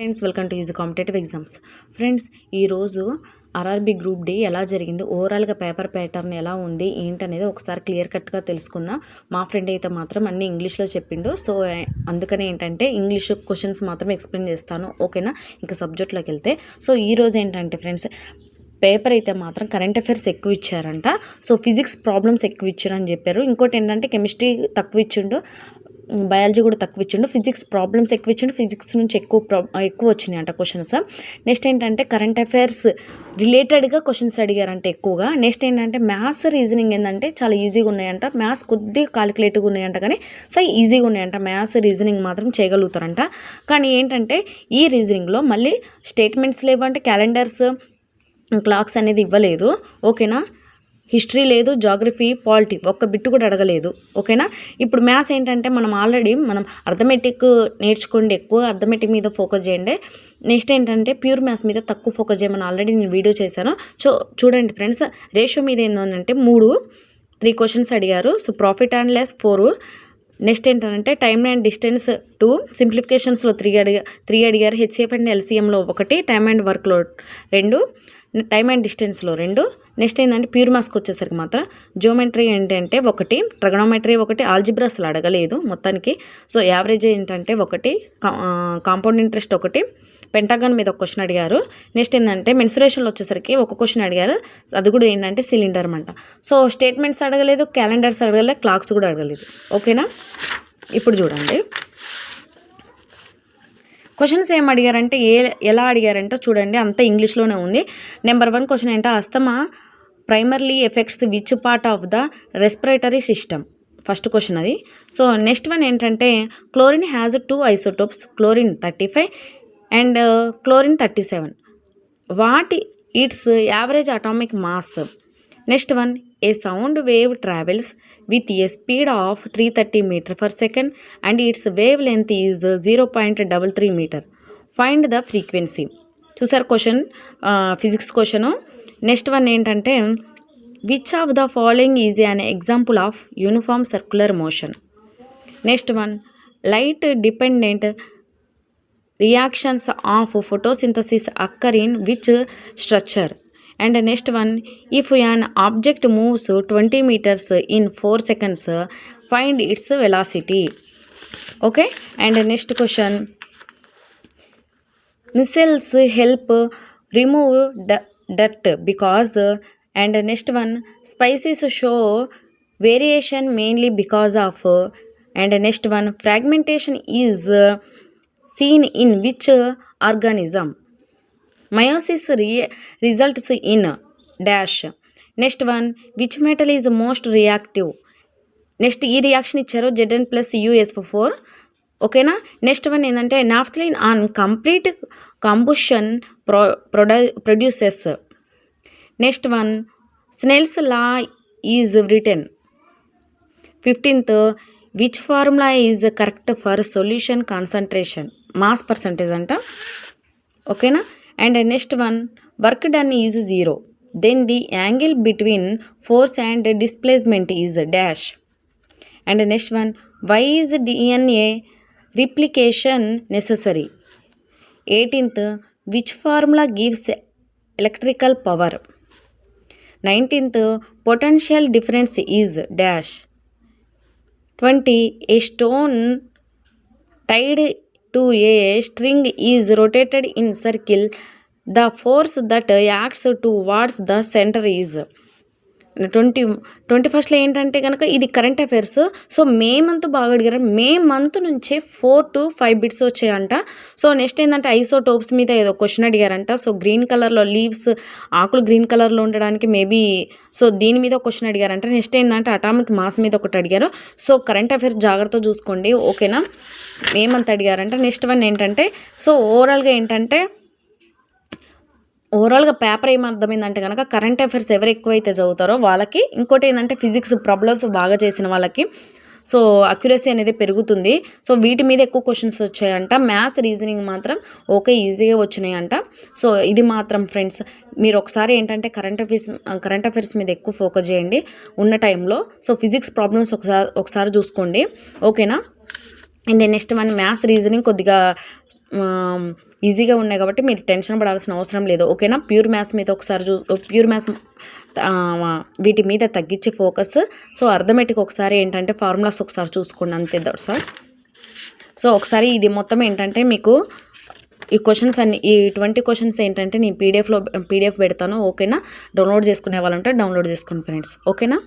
Friends welcome to easy competitive exams friends ఈరోజు RRB group D ఎలా జరిగింది? ఓవరాల్గా పేపర్ ప్యాటర్న్ ఎలా ఉంది? ఏంటనేది ఒకసారి క్లియర్ కట్గా తెలుసుకుందాం. మా ఫ్రెండ్ అయితే మాత్రం అన్ని ఇంగ్లీష్లో చెప్పిండు. సో అందుకనే ఏంటంటే ఇంగ్లీష్ క్వశ్చన్స్ మాత్రం ఎక్స్ప్లెయిన్ చేస్తాను. ఓకేనా ఇంకా సబ్జెక్ట్లోకి వెళ్తే. సో ఈరోజు ఏంటంటే ఫ్రెండ్స్ పేపర్ అయితే మాత్రం కరెంట్ అఫైర్స్ ఎక్కువ ఇచ్చారంట. సో ఫిజిక్స్ ప్రాబ్లమ్స్ ఎక్కువ ఇచ్చారని చెప్పారు. ఇంకోటి ఏంటంటే కెమిస్ట్రీ తక్కువ ఇచ్చిండు. బయాలజీ కూడా తక్కువ ఇచ్చిండు. ఫిజిక్స్ ప్రాబ్లమ్స్ ఎక్కువ ఇచ్చిండు. ఫిజిక్స్ నుంచి ఎక్కువ ప్రా ఎక్కువ వచ్చినాయి అంట క్వశ్చన్స్. నెక్స్ట్ ఏంటంటే కరెంట్ అఫైర్స్ రిలేటెడ్గా క్వశ్చన్స్ అడిగారంటే ఎక్కువగా. నెక్స్ట్ ఏంటంటే మ్యాథ్స్ రీజనింగ్ ఏంటంటే చాలా ఈజీగా ఉన్నాయంట. మ్యాథ్స్ కొద్దిగా కాలిక్యులేటివ్గా ఉన్నాయంట కానీ సో ఈజీగా ఉన్నాయంట. మ్యాథ్స్ రీజనింగ్ మాత్రం చేయగలుగుతారంట. కానీ ఏంటంటే ఈ రీజనింగ్లో మళ్ళీ స్టేట్మెంట్స్ లేవంటే క్యాలెండర్స్ క్లాక్స్ అనేది ఇవ్వలేదు. ఓకేనా? హిస్టరీ లేదు జాగ్రఫీ పాలిటీ ఒక్క బిట్టు కూడా అడగలేదు. ఓకేనా? ఇప్పుడు మ్యాథ్స్ ఏంటంటే మనం ఆల్రెడీ మనం అర్థమెటిక్ నేర్చుకోండి ఎక్కువ అర్థమెటిక్ మీద ఫోకస్ చేయండి. నెక్స్ట్ ఏంటంటే ప్యూర్ మ్యాథ్స్ మీద తక్కువ ఫోకస్ చేయమని ఆల్రెడీ నేను వీడియో చేశాను. సో చూడండి ఫ్రెండ్స్ రేషియో మీద ఏంటంటే మూడు త్రీ క్వశ్చన్స్ అడిగారు. So profit and loss four. Next ఏంటంటే టైమ్ అండ్ డిస్టెన్స్ టూ. సింప్లిఫికేషన్స్లో త్రీ అడిగా త్రీ అడిగారు. హెచ్సిఎఫ్ అండ్ ఎల్సిఎంలో ఒకటి టైమ్ అండ్ వర్క్లో రెండు. టైమ్ అండ్ డిస్టెన్స్లో రెండు. నెక్స్ట్ ఏంటంటే ప్యూర్ మాస్క్ వచ్చేసరికి మాత్రం జియోమెట్రీ ఏంటంటే ఒకటి ట్రగనోమెట్రీ ఒకటి ఆల్జిబ్రా అసలు అడగలేదు మొత్తానికి. సో యావరేజ్ ఏంటంటే ఒకటి కాంపౌండ్ ఇంట్రెస్ట్ ఒకటి పెంటాగన్ మీద ఒక క్వశ్చన్ అడిగారు. నెక్స్ట్ ఏంటంటే మెన్సురేషన్లో వచ్చేసరికి ఒక క్వశ్చన్ అడిగారు. అది కూడా ఏంటంటే సిలిండర్ అంట సో స్టేట్మెంట్స్ అడగలేదు క్యాలెండర్స్ అడగలేదు క్లాక్స్ కూడా అడగలేదు. ఓకేనా? ఇప్పుడు చూడండి. క్వశ్చన్స్ ఏం అడిగారంటే ఏ ఎలా అడిగారంటే చూడండి అంతా ఇంగ్లీష్లోనే ఉంది. నెంబర్ వన్ క్వశ్చన్ ఏంటో asthma? Primarily effects which part of the respiratory system first question అది. సో నెక్స్ట్ వన్ ఏంటంటే chlorine has two isotopes chlorine thirty five and chlorine thirty seven వాటి its average atomic mass next one a sound wave travels with a speed of three thirty meter per second and its wavelength is zero point double three meter find the frequency చూసారు question physics question next one ఏంటంటే which of the following is an example of uniform circular motion next one light dependent reactions of photosynthesis occur in which structure And next one, if an object moves 20 meters in 4 seconds, find its velocity. Okay, and next question. Missiles help remove dirt because the and next one spices show variation mainly because of and next one fragmentation is seen in which organism meiosis రి results in dash next one which metal is most reactive next ఈ reaction ఇచ్చారు ZN plus US four ఓకేనా next one ఏంటంటే naphthalene on complete combustion ప్రొ ప్రొడై produces next one Snell's law is return fifteenth which formula is correct for solution concentration mass percentage అంట. ఓకేనా and next one work done is 0 then the angle between force and displacement is dash. And next one why is dna replication necessary? 18th which formula gives electrical power? 19th potential difference is dash. 20 a stone tied to a string is rotated in circle, the force that acts towards the center is twenty twenty ఫస్ట్లో ఏంటంటే కనుక ఇది current affairs. So May month బాగా అడిగారు. May month నుంచే four to five bits వచ్చాయంట. So next ఏంటంటే isotopes మీద ఏదో క్వశ్చన్ అడిగారంట. సో గ్రీన్ కలర్లో లీవ్స్ ఆకులు గ్రీన్ కలర్లో ఉండడానికి మేబీ సో దీని మీద క్వశ్చన్ అడిగారంట. నెక్స్ట్ ఏంటంటే అటామిక్ మాస్ మీద ఒకటి అడిగారు. సో కరెంట్ అఫైర్స్ జాగ్రత్త చూసుకోండి. ఓకేనా? మే మంత్ అడిగారంట. నెక్స్ట్ వన్ ఏంటంటే సో ఓవరాల్గా ఏంటంటే ఓవరాల్గా పేపర్ ఏమర్థమైందంటే కనుక కరెంట్ అఫైర్స్ ఎవరు ఎక్కువైతే చదువుతారో వాళ్ళకి. ఇంకోటి ఏంటంటే ఫిజిక్స్ ప్రాబ్లమ్స్ బాగా చేసిన వాళ్ళకి. సో అక్యురసీ అనేది పెరుగుతుంది. సో వీటి మీద ఎక్కువ క్వశ్చన్స్ వచ్చాయంట. మ్యాథ్స్ రీజనింగ్ మాత్రం ఓకే ఈజీగా వచ్చినాయంట. సో ఇది మాత్రం ఫ్రెండ్స్. మీరు ఒకసారి ఏంటంటే కరెంట్ అఫైర్స్ కరెంట్ అఫైర్స్ మీద ఎక్కువ ఫోకస్ చేయండి. ఉన్న టైంలో. సో ఫిజిక్స్ ప్రాబ్లమ్స్ ఒకసారి ఒకసారి చూసుకోండి. ఓకేనా? And next one maths reasoning కొద్దిగా ఈజీగా ఉన్నాయి కాబట్టి మీరు టెన్షన్ పడాల్సిన అవసరం లేదు. ఓకేనా? ప్యూర్ మ్యాథ్స్ మీద ఒకసారి చూ ప్యూర్ మ్యాథ్స్ వీటి మీద తగ్గించి ఫోకస్. సో అర్థమెటిక్ ఒకసారి ఏంటంటే ఫార్ములాస్ ఒకసారి చూసుకోండి అంతే సార్. సో ఒకసారి ఇది మొత్తం ఏంటంటే మీకు ఈ క్వశ్చన్స్ అన్ని ఈ ట్వంటీ క్వశ్చన్స్ ఏంటంటే నేను పీడిఎఫ్లో పీడిఎఫ్ పెడతాను. ఓకేనా? డౌన్లోడ్ చేసుకునే వాళ్ళంటే డౌన్లోడ్ చేసుకోండి ఫ్రెండ్స్. ఓకేనా?